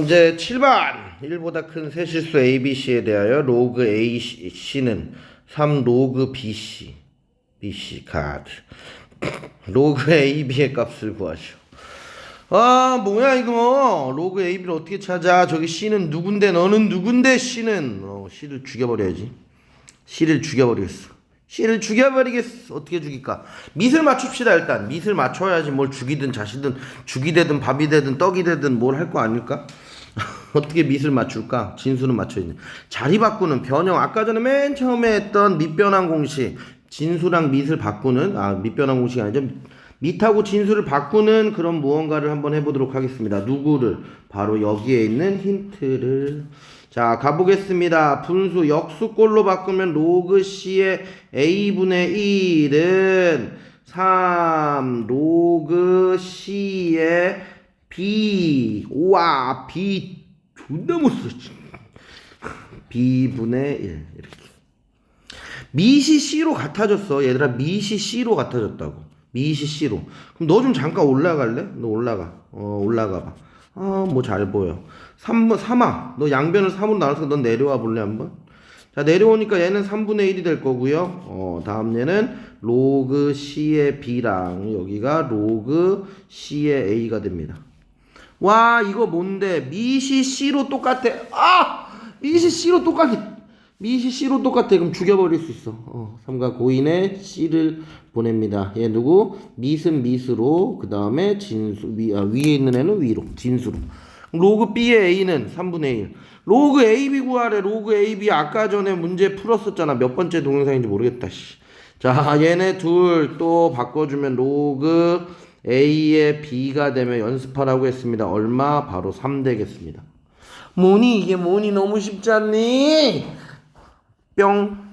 문제 7번 1보다 큰 세 실수 ABC에 대하여 로그 AC는 3 로그 BC BC 카드 로그 AB의 값을 구하시오. 아 뭐야 이거? 로그 AB를 어떻게 찾아? 저기 C는 누군데? 너는 누군데? C는. 어, C를 죽여버려야지. C를 죽여버리겠어. C를 죽여버리겠어. 어떻게 죽일까? 밑을 맞춥시다 일단. 밑을 맞춰야지 뭘 죽이든 자시든 죽이 되든 밥이 되든 떡이 되든 뭘 할 거 아닐까 어떻게 밑을 맞출까? 진수는 맞춰야지 자리 바꾸는 변형. 아까 전에 맨 처음에 했던 밑변환 공식 진수랑 밑을 바꾸는 아 밑변환 공식이 아니죠. 밑하고 진수를 바꾸는 그런 무언가를 한번 해보도록 하겠습니다. 누구를? 바로 여기에 있는 힌트를. 자 가보겠습니다. 분수 역수꼴로 바꾸면 로그 C의 A분의 1은 3 로그 C의 B 우와 B 존나 못써 B분의 1 이렇게. 미시 C로 같아졌어. 얘들아 미시 C로 같아졌다고. 미시 C로. 그럼 너 좀 잠깐 올라갈래? 너 올라가. 어 올라가 봐. 아 뭐 잘 보여. 3번 3아. 너 양변을 3으로 나눠서 넌 내려와 볼래 한번? 자 내려오니까 얘는 3분의 1이 될 거고요. 어 다음 얘는 로그 C의 B랑 여기가 로그 C의 A가 됩니다 와 이거 뭔데? 미시 C로 똑같아. 아! 미시 C로 똑같아 미시 C로 똑같아. 그럼 죽여버릴 수 있어. 어, 삼각 고인의 C를 보냅니다. 얘 누구? 밑은 밑으로 그 다음에 진수 위, 아, 위에 있는 애는 위로 진수로. 로그 B의 A는 3분의 1 로그 AB 구하래. 로그 AB 아까 전에 문제 풀었었잖아. 몇 번째 동영상인지 모르겠다 씨. 자 얘네 둘 또 바꿔주면 로그 A의 B가 되면 연습하라고 했습니다 얼마? 바로 3 되겠습니다 뭐니 이게 뭐니 너무 쉽지 않니? 뿅